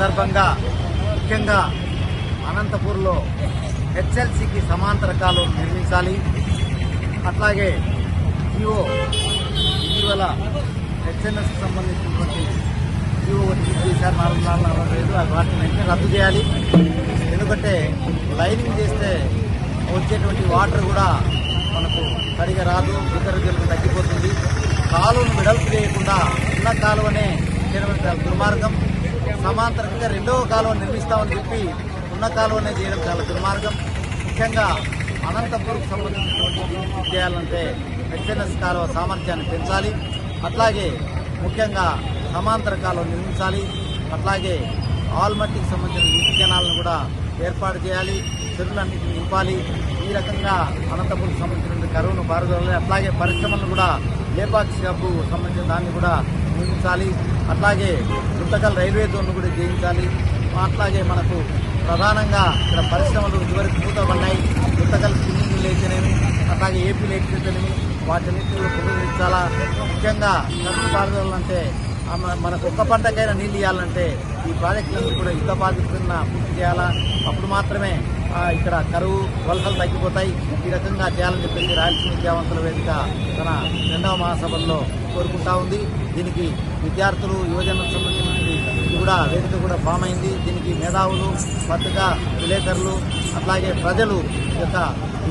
సందర్భంగా ముఖ్యంగా అనంతపూర్లో హెచ్ఎల్సికి సమాంతర కాలువలు నిర్మించాలి. అట్లాగే జియో ఇటీవల హెచ్ఎన్ఎస్ సంబంధించినటువంటి జియో ఒకటి చేశారు నాలుగు నాలుగు నలభై ఐదు వాటిని వెంటనే రద్దు చేయాలి. ఎందుకంటే లైనింగ్ చేస్తే వచ్చేటువంటి వాటర్ కూడా మనకు సరిగా రాదు ఇతర జలుబు తగ్గిపోతుంది. కాలువను వెడల్పు చేయకుండా ఉన్న కాలువనే చేయడం దుర్మార్గం. సమాంతరంగా రెండవ కాలువ నిర్మిస్తామని చెప్పి ఉన్న కాలువనే చేయడం చాలా దుర్మార్గం. ముఖ్యంగా అనంతపురం సంబంధించినటువంటి చేయాలంటే హెచ్ఎన్ఎస్ కాలువ సామర్థ్యాన్ని పెంచాలి. అట్లాగే ముఖ్యంగా సమాంతర కాలువ నిర్మించాలి. అట్లాగే ఆల్మట్టికి సంబంధించిన నీటి కెనాలను కూడా ఏర్పాటు చేయాలి. చెరువులన్నింటినీ నింపాలి. ఈ రకంగా అనంతపురం సంబంధించిన కరువును పారుదల అట్లాగే పరిశ్రమలను కూడా లేపాక్షి షాపు సంబంధించిన దాన్ని కూడా నిర్మించాలి అట్లాగే గుంతకల్ రైల్వే జోన్ను కూడా చేయించాలి అట్లాగే మనకు ప్రధానంగా ఇక్కడ పరిశ్రమలు ఇదివరకు మూతపడ్డాయి గుంతకల్ స్పిన్నింగ్ లేచనేమి అట్లాగే ఏపీ లేకపోతేనేమి వాటన్నిటి పునరుద్ధరించాలా ముఖ్యంగా కరువు మనకు ఒక్క పంటకైనా నీళ్ళు ఇవ్వాలంటే ఈ ప్రాజెక్టులన్నీ కూడా యుద్ధ బాధితున్న పూర్తి చేయాలా? అప్పుడు మాత్రమే ఇక్కడ కరువు వలసలు తగ్గిపోతాయి. ఈ రకంగా చేయాలని చెప్పి రాయలసీమ విద్యావంతుల వేదిక తన రెండవ మహాసభల్లో కోరుకుంటా ఉంది. దీనికి విద్యార్థులు యువజనులకు సంబంధించి కూడా వేదిక కూడా ఫామ్ అయింది. దీనికి మేధావులు పత్రికా విలేకరులు అట్లాగే ప్రజలు యొక్క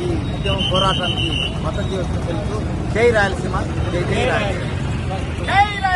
ఈ ఉద్యమం పోరాటానికి మద్దతు చేస్తూ తెలుసు. జై రాయలసీమ. జై జై రాయలసీమ.